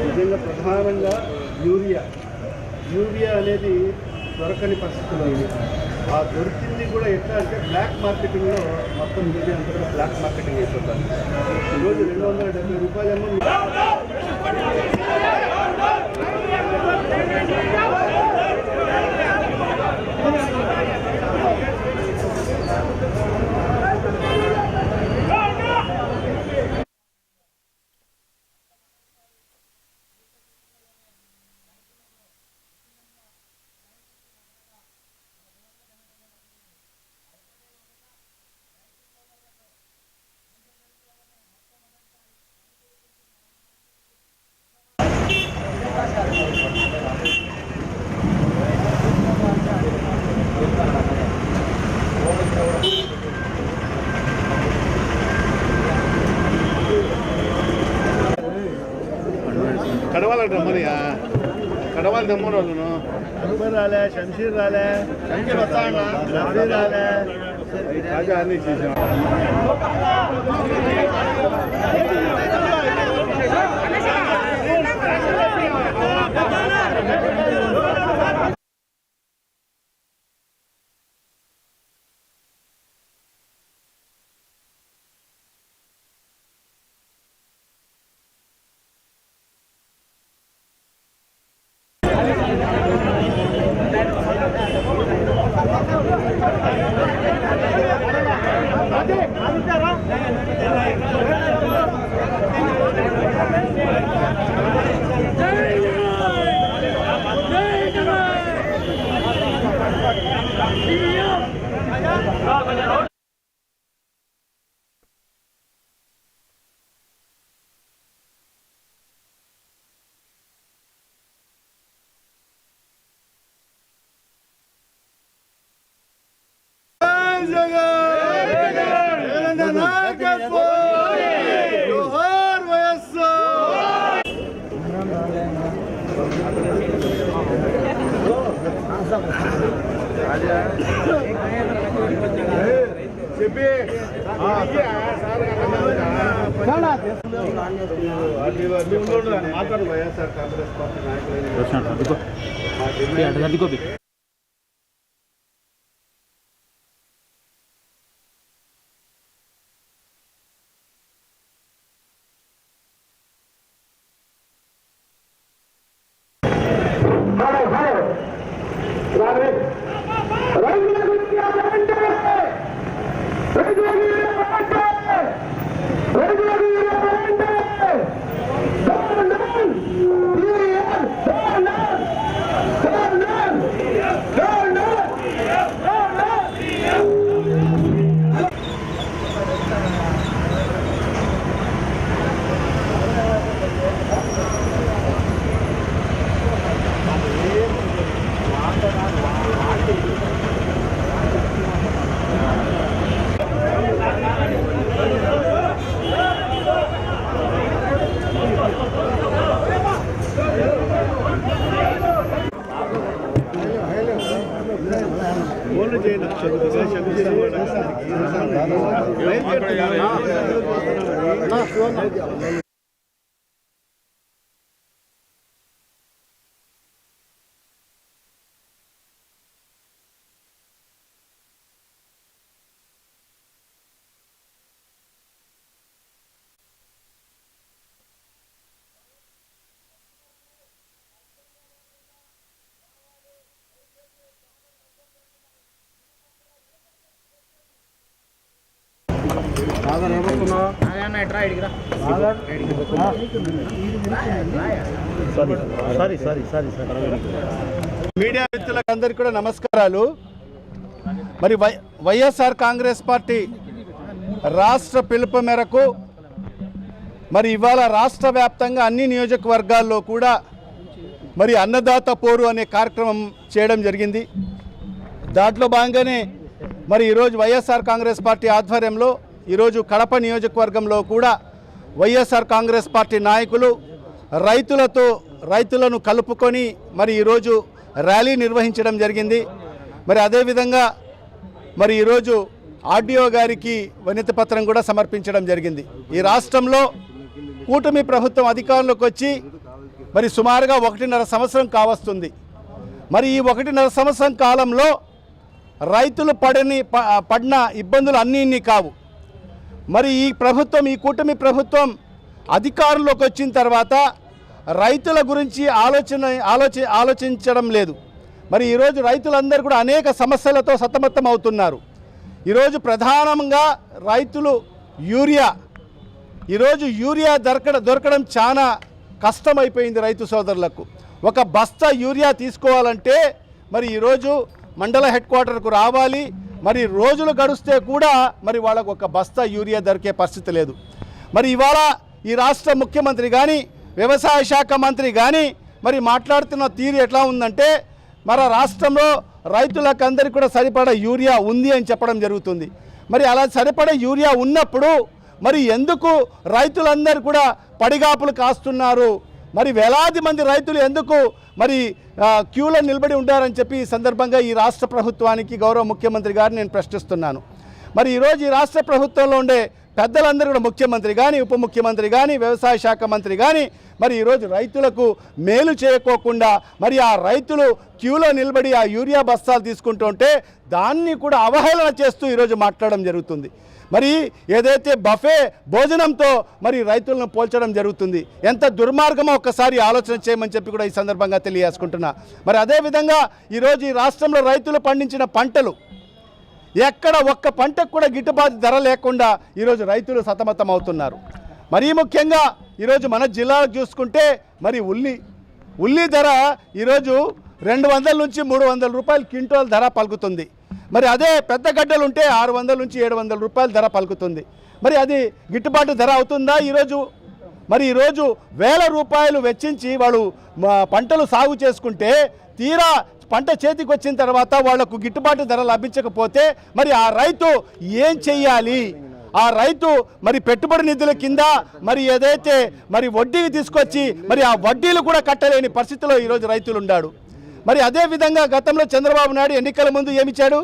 నిజంగా ప్రధానంగా urea. Urea అనేది దొరకని పరిస్థితుల్లో ఇది. ఆ దొరికింది కూడా ఎట్లా అంటే బ్లాక్ మార్కెటింగ్లో మొత్తం యూరియా అంతా కూడా బ్లాక్ మార్కెటింగ్ అయిపోతుంది. ఈరోజు రెండు వందల డెబ్బై రూపాయలేమో ದಮ್ಮೂರು ಅದನ್ನು ಅಕ್ಬರ್ ಆಲೆ ಶಮಶೀರ್ అన్ని చేసాం జోహార్ వైఎస్ఆర్ చెప్పి మాట్లాడు వైఎస్ఆర్ కాంగ్రెస్ పార్టీ నాయకులు Có thể. Sorry sorry sorry sorry media మిత్రులందరికీ కూడా నమస్కారాలు. మరి వై వైఎస్ఆర్ కాంగ్రెస్ పార్టీ రాష్ట్ర పిలుపు మేరకు మరి ఇవాళ రాష్ట్ర వ్యాప్తంగా అన్ని నియోజకవర్గాల్లో కూడా మరి అన్నదాత పోరు అనే కార్యక్రమం చేయడం జరిగింది. దాంట్లో భాగంగానే మరి ఈరోజు వైఎస్ఆర్ కాంగ్రెస్ పార్టీ ఆధ్వర్యంలో ఈరోజు కడప నియోజకవర్గంలో కూడా వైఎస్ఆర్ కాంగ్రెస్ పార్టీ నాయకులు రైతులతో రైతులను కలుపుకొని మరి ఈరోజు ర్యాలీ నిర్వహించడం జరిగింది. మరి అదేవిధంగా మరి ఈరోజు ఆర్డీఓ గారికి వినతి పత్రం కూడా సమర్పించడం జరిగింది. ఈ రాష్ట్రంలో కూటమి ప్రభుత్వం అధికారంలోకి వచ్చి మరి సుమారుగా ఒకటిన్నర సంవత్సరం కావస్తుంది. మరి ఈ ఒకటిన్నర సంవత్సరం కాలంలో రైతులు పడని ప- పడిన ఇబ్బందులు అన్నీ ఇన్ని కావు. మరి ఈ ప్రభుత్వం ఈ కూటమి ప్రభుత్వం అధికారంలోకి వచ్చిన తర్వాత రైతుల గురించి ఆలోచన ఆలోచి ఆలోచించడం లేదు. మరి ఈరోజు రైతులందరూ కూడా అనేక సమస్యలతో సతమతం అవుతున్నారు. ఈరోజు ప్రధానంగా రైతులు యూరియా. ఈరోజు యూరియా దొరకడం దొరకడం చాలా కష్టమైపోయింది రైతు సోదరులకు. ఒక బస్తా యూరియా తీసుకోవాలంటే మరి ఈరోజు మండల హెడ్ క్వార్టర్కు రావాలి. మరి రోజులు గడిస్తే కూడా మరి వాళ్ళకు ఒక బస్తా యూరియా దొరికే పరిస్థితి లేదు. మరి ఇవాళ ఈ రాష్ట్ర ముఖ్యమంత్రి కానీ వ్యవసాయ శాఖ మంత్రి కానీ మరి మాట్లాడుతున్న తీరు ఎట్లా ఉందంటే మన రాష్ట్రంలో రైతులకందరికీ కూడా సరిపడా యూరియా ఉంది అని చెప్పడం జరుగుతుంది. మరి అలా సరిపడా యూరియా ఉన్నప్పుడు మరి ఎందుకు రైతులందరూ కూడా పడిగాపులు కాస్తున్నారు? మరి వేలాది మంది రైతులు ఎందుకు మరి క్యూలో నిలబడి ఉంటారని చెప్పి ఈ సందర్భంగా ఈ రాష్ట్ర ప్రభుత్వానికి గౌరవ ముఖ్యమంత్రి గారిని నేను ప్రశ్నిస్తున్నాను. మరి ఈరోజు ఈ రాష్ట్ర ప్రభుత్వంలో ఉండే పెద్దలందరూ కూడా ముఖ్యమంత్రి కానీ ఉప ముఖ్యమంత్రి కానీ వ్యవసాయ శాఖ మంత్రి కానీ మరి ఈరోజు రైతులకు మేలు చేయకోకుండా మరి ఆ రైతులు క్యూలో నిలబడి ఆ యూరియా బస్తాలు తీసుకుంటుంటే దాన్ని కూడా అవహేళన చేస్తూ ఈరోజు మాట్లాడడం జరుగుతుంది. మరి ఏదైతే బఫే భోజనంతో మరి రైతులను పోల్చడం జరుగుతుంది ఎంత దుర్మార్గమో ఒక్కసారి ఆలోచన చేయమని చెప్పి కూడా ఈ సందర్భంగా తెలియజేసుకుంటున్నా. మరి అదేవిధంగా ఈరోజు ఈ రాష్ట్రంలో రైతులు పండించిన పంటలు ఎక్కడ ఒక్క పంటకు కూడా గిట్టుబాటు ధర లేకుండా ఈరోజు రైతులు సతమతం అవుతున్నారు. మరీ ముఖ్యంగా ఈరోజు మన జిల్లాలో చూసుకుంటే మరి ఉల్లి ఉల్లి ధర ఈరోజు రెండు వందల నుంచి మూడు వందల రూపాయలు క్వింటాల్ ధర పలుకుతుంది. మరి అదే పెద్ద గడ్డలు ఉంటే ఆరు వందల నుంచి ఏడు వందల రూపాయల ధర పలుకుతుంది. మరి అది గిట్టుబాటు ధర అవుతుందా ఈరోజు? మరి ఈరోజు వేల రూపాయలు వెచ్చించి వాళ్ళు పంటలు సాగు చేసుకుంటే తీరా పంట చేతికి వచ్చిన తర్వాత వాళ్ళకు గిట్టుబాటు ధర లభించకపోతే మరి ఆ రైతు ఏం చెయ్యాలి? ఆ రైతు మరి పెట్టుబడి నిధుల కింద మరి ఏదైతే మరి వడ్డీకి తీసుకొచ్చి మరి ఆ వడ్డీలు కూడా కట్టలేని పరిస్థితిలో ఈరోజు రైతులు ఉన్నాడు మరి అదే విధంగా గతంలో చంద్రబాబు నాయుడు ఎన్నికల ముందు ఏమిచ్చాడు?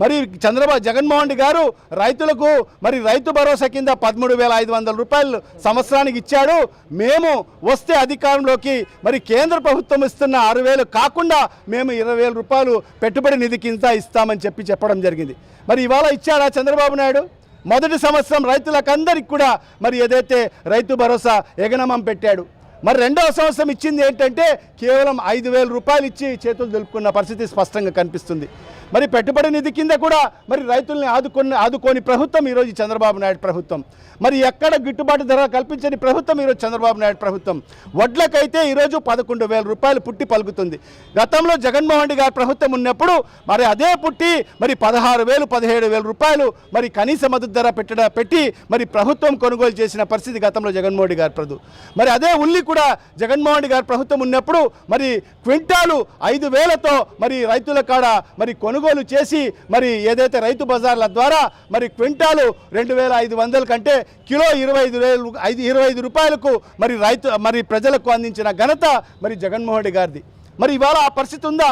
మరి చంద్రబాబు జగన్మోహన్ రెడ్డి గారు రైతులకు మరి రైతు భరోసా కింద పదమూడు వేల ఐదు వందల రూపాయలు సంవత్సరానికి ఇచ్చాడు. మేము వస్తే అధికారంలోకి మరి కేంద్ర ప్రభుత్వం ఇస్తున్న ఆరు వేలు కాకుండా మేము ఇరవై వేల రూపాయలు పెట్టుబడి నిధి కింద ఇస్తామని చెప్పి చెప్పడం జరిగింది. మరి ఇవాళ ఇచ్చాడా చంద్రబాబు నాయుడు? మొదటి సంవత్సరం రైతులకందరికి కూడా మరి ఏదైతే రైతు భరోసా ఎగనమం పెట్టాడు మరి రెండవ సంవత్సరం ఇచ్చింది ఏంటంటే కేవలం ఐదు వేల రూపాయలు ఇచ్చి చేతులు తెలుపుకున్న పరిస్థితి స్పష్టంగా కనిపిస్తుంది. మరి పెట్టుబడి నిధి కింద కూడా మరి రైతుల్ని ఆదుకొని ఆదుకోని ప్రభుత్వం ఈరోజు చంద్రబాబు నాయుడు ప్రభుత్వం. మరి ఎక్కడ గిట్టుబాటు ధర కల్పించని ప్రభుత్వం ఈరోజు చంద్రబాబు నాయుడు ప్రభుత్వం. వడ్లకైతే ఈరోజు పదకొండు వేల రూపాయలు పుట్టి పలుకుతుంది. గతంలో జగన్మోహన్ రెడ్డి గారి ప్రభుత్వం ఉన్నప్పుడు మరి అదే పుట్టి మరి పదహారు వేలు పదిహేడు వేల రూపాయలు మరి కనీస మద్దతు ధర పెట్టడ పెట్టి మరి ప్రభుత్వం కొనుగోలు చేసిన పరిస్థితి గతంలో జగన్మోహన్ రెడ్డి గారి ప్రభు మరి అదే ఉల్లి కూడా జగన్మోహన్ రెడ్డి గారి ప్రభుత్వం ఉన్నప్పుడు మరి క్వింటాలు ఐదు వేలతో మరి రైతుల కాడ మరి కొనుగోలు చేసి మరి ఏదైతే రైతు బజార్ల ద్వారా మరి క్వింటాలు రెండు వేల ఐదు వందల కంటే కిలో ఇరవై ఐదు వేలు ఐదు ఇరవై ఐదు రూపాయలకు మరి రైతు మరి ప్రజలకు అందించిన ఘనత మరి జగన్మోహన్ రెడ్డి గారిది. మరి ఇవాళ ఆ పరిస్థితి ఉందా?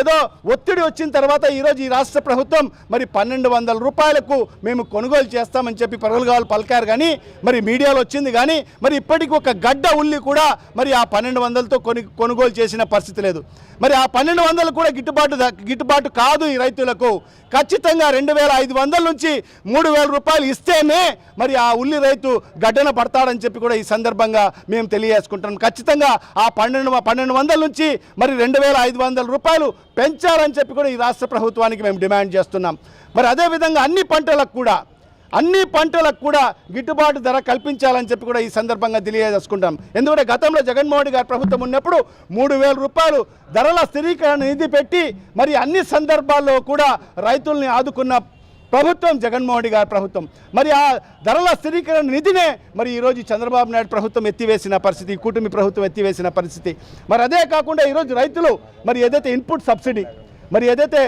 ఏదో ఒత్తిడి వచ్చిన తర్వాత ఈరోజు ఈ రాష్ట్ర ప్రభుత్వం మరి పన్నెండు వందల రూపాయలకు మేము కొనుగోలు చేస్తామని చెప్పి పరుగులు పలికారు కానీ మరి మీడియాలో వచ్చింది కానీ మరి ఇప్పటికి ఒక గడ్డ ఉల్లి కూడా మరి ఆ పన్నెండు వందలతో కొని కొనుగోలు చేసిన పరిస్థితి లేదు. మరి ఆ పన్నెండు వందలు కూడా గిట్టుబాటు గిట్టుబాటు కాదు ఈ రైతులకు. ఖచ్చితంగా రెండు వేల ఐదు వందల నుంచి మూడు వేల రూపాయలు ఇస్తేనే మరి ఆ ఉల్లి రైతు గడ్డన పడతాడని చెప్పి కూడా ఈ సందర్భంగా మేము తెలియజేసుకుంటున్నాం. ఖచ్చితంగా ఆ పన్నెండు పన్నెండు వందల నుంచి మరి రెండు వేల ఐదు వందల రూపాయలు పెంచాలని చెప్పి కూడా ఈ రాష్ట్ర ప్రభుత్వానికి మేము డిమాండ్ చేస్తున్నాం. మరి అదేవిధంగా అన్ని పంటలకు కూడా అన్ని పంటలకు కూడా గిట్టుబాటు ధర కల్పించాలని చెప్పి కూడా ఈ సందర్భంగా తెలియజేసుకుంటాం. ఎందుకంటే గతంలో జగన్మోహన్ గారి ప్రభుత్వం ఉన్నప్పుడు మూడు వేల రూపాయలు ధరల స్థిరీకరణ నిధి పెట్టి మరి అన్ని సందర్భాల్లో కూడా రైతుల్ని ఆదుకున్న ప్రభుత్వం జగన్మోహన్ గారి ప్రభుత్వం. మరి ఆ ధరల స్థిరీకరణ నిధినే మరి ఈరోజు చంద్రబాబు నాయుడు ప్రభుత్వం ఎత్తివేసిన పరిస్థితి కూటమి ప్రభుత్వం ఎత్తివేసిన పరిస్థితి. మరి అదే కాకుండా ఈరోజు రైతులు మరి ఏదైతే ఇన్పుట్ సబ్సిడీ మరి ఏదైతే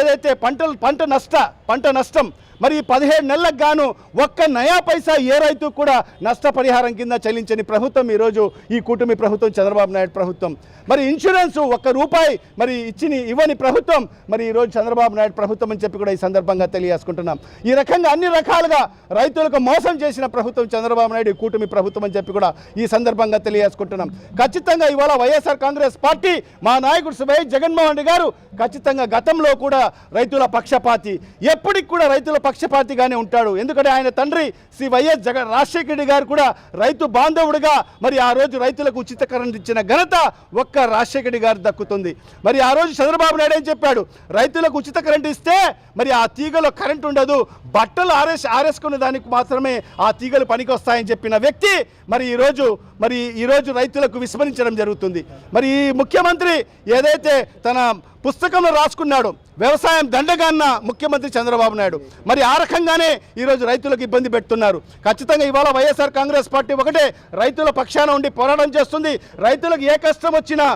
ఏదైతే పంటలు పంట నష్ట పంట నష్టం మరి ఈ పదిహేడు నెలలకు గాను ఒక్క నయా పైసా ఏ రైతు కూడా నష్టపరిహారం కింద చెల్లించని ప్రభుత్వం ఈరోజు ఈ కూటమి ప్రభుత్వం చంద్రబాబు నాయుడు ప్రభుత్వం. మరి ఇన్సూరెన్స్ ఒక్క రూపాయి మరి ఇచ్చిని ఇవ్వని ప్రభుత్వం మరి ఈరోజు చంద్రబాబు నాయుడు ప్రభుత్వం అని చెప్పి కూడా ఈ సందర్భంగా తెలియజేసుకుంటున్నాం. ఈ రకంగా అన్ని రకాలుగా రైతులకు మోసం చేసిన ప్రభుత్వం చంద్రబాబు నాయుడు ఈ కూటమి ప్రభుత్వం అని చెప్పి కూడా ఈ సందర్భంగా తెలియజేసుకుంటున్నాం. ఖచ్చితంగా ఇవాళ వైఎస్ఆర్ కాంగ్రెస్ పార్టీ మా నాయకుడు శ్రీ జగన్మోహన్ రెడ్డి గారు ఖచ్చితంగా గతంలో కూడా రైతుల పక్షపాతి ఎప్పటికి కూడా రైతుల పక్షపాతిగానే ఉంటాడు. ఎందుకంటే ఆయన తండ్రి శ్రీ వైఎస్ జగన్ రాజశేఖర రెడ్డి గారు కూడా రైతు బాంధవుడిగా మరి ఆ రోజు రైతులకు ఉచిత కరెంట్ ఇచ్చిన ఘనత ఒక్క రాజశేఖర రెడ్డి గారు దక్కుతుంది. మరి ఆ రోజు చంద్రబాబు నాయుడు ఏం చెప్పాడు? రైతులకు ఉచిత కరెంట్ ఇస్తే మరి ఆ తీగలో కరెంట్ ఉండదు. బట్టలు ఆరేసి ఆరేసుకున్న దానికి మాత్రమే ఆ తీగలు పనికి వస్తాయని చెప్పిన వ్యక్తి మరి ఈరోజు మరి ఈరోజు రైతులకు విస్మరించడం జరుగుతుంది. మరి ఈ ముఖ్యమంత్రి ఏదైతే తన పుస్తకంలో రాసుకున్నాడు. వ్యవసాయం దండగాన్న ముఖ్యమంత్రి చంద్రబాబు నాయుడు. మరి ఆ రకంగానే ఈరోజు రైతులకు ఇబ్బంది పెడుతున్నారు. ఖచ్చితంగా ఇవాళ వైఎస్ఆర్ కాంగ్రెస్ పార్టీ ఒకటే రైతుల పక్షాన ఉండి పోరాటం చేస్తుంది. రైతులకు ఏ కష్టం వచ్చినా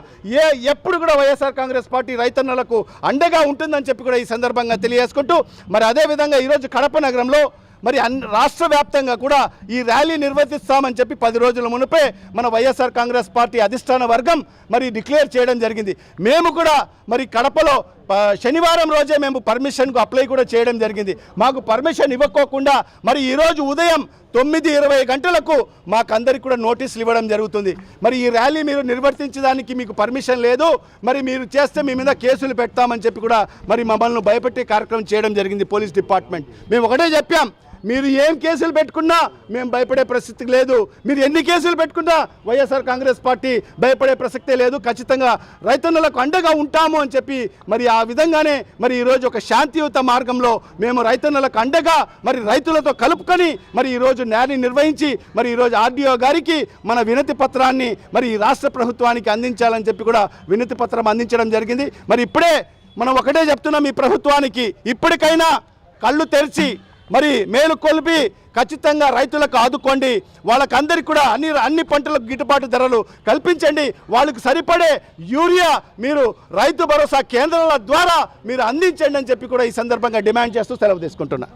ఏ ఎప్పుడు కూడా వైఎస్ఆర్ కాంగ్రెస్ పార్టీ రైతన్నలకు అండగా ఉంటుందని చెప్పి కూడా ఈ సందర్భంగా తెలియజేసుకుంటూ మరి అదేవిధంగా ఈరోజు కడప నగరంలో మరి అన్ రాష్ట్ర వ్యాప్తంగా కూడా ఈ ర్యాలీ నిర్వర్తిస్తామని చెప్పి పది రోజుల మునిపే మన వైఎస్ఆర్ కాంగ్రెస్ పార్టీ అధిష్టాన వర్గం మరి డిక్లేర్ చేయడం జరిగింది. మేము కూడా మరి కడపలో శనివారం రోజే మేము పర్మిషన్కు అప్లై కూడా చేయడం జరిగింది. మాకు పర్మిషన్ ఇవ్వకోకుండా మరి ఈరోజు ఉదయం తొమ్మిది ఇరవై గంటలకు మాకందరికి కూడా నోటీసులు ఇవ్వడం జరుగుతుంది. మరి ఈ ర్యాలీ మీరు నిర్వర్తించడానికి మీకు పర్మిషన్ లేదు. మరి మీరు చేస్తే మీ మీద కేసులు పెడతామని చెప్పి కూడా మరి మమ్మల్ని భయపెట్టే కార్యక్రమం చేయడం జరిగింది పోలీస్ డిపార్ట్మెంట్. మేము ఒకటే చెప్పాం. మీరు ఏం కేసులు పెట్టుకున్నా మేము భయపడే ప్రసక్తి లేదు. మీరు ఎన్ని కేసులు పెట్టుకున్నా వైఎస్ఆర్ కాంగ్రెస్ పార్టీ భయపడే ప్రసక్తే లేదు. ఖచ్చితంగా రైతన్నులకు అండగా ఉంటాము అని చెప్పి మరి ఆ విధంగానే మరి ఈరోజు ఒక శాంతియుత మార్గంలో మేము రైతన్నులకు అండగా మరి రైతులతో కలుపుకొని మరి ఈరోజు న్యాయాన్ని నిర్వహించి మరి ఈరోజు ఆర్డీఓ గారికి మన వినతి పత్రాన్ని మరి ఈ రాష్ట్ర ప్రభుత్వానికి అందించాలని చెప్పి కూడా వినతి పత్రం అందించడం జరిగింది. మరి ఇప్పుడే మనం ఒకటే చెప్తున్నాం ఈ ప్రభుత్వానికి ఇప్పటికైనా కళ్ళు తెరిచి మరి మేలు కొలిపి ఖచ్చితంగా రైతులకు ఆదుకోండి. వాళ్ళకందరికీ కూడా అన్ని అన్ని పంటలకు గిట్టుబాటు ధరలు కల్పించండి. వాళ్ళకు సరిపడే యూరియా మీరు రైతు భరోసా కేంద్రాల ద్వారా మీరు అందించండి అని చెప్పి కూడా ఈ సందర్భంగా డిమాండ్ చేస్తూ సెలవు తీసుకుంటున్నా.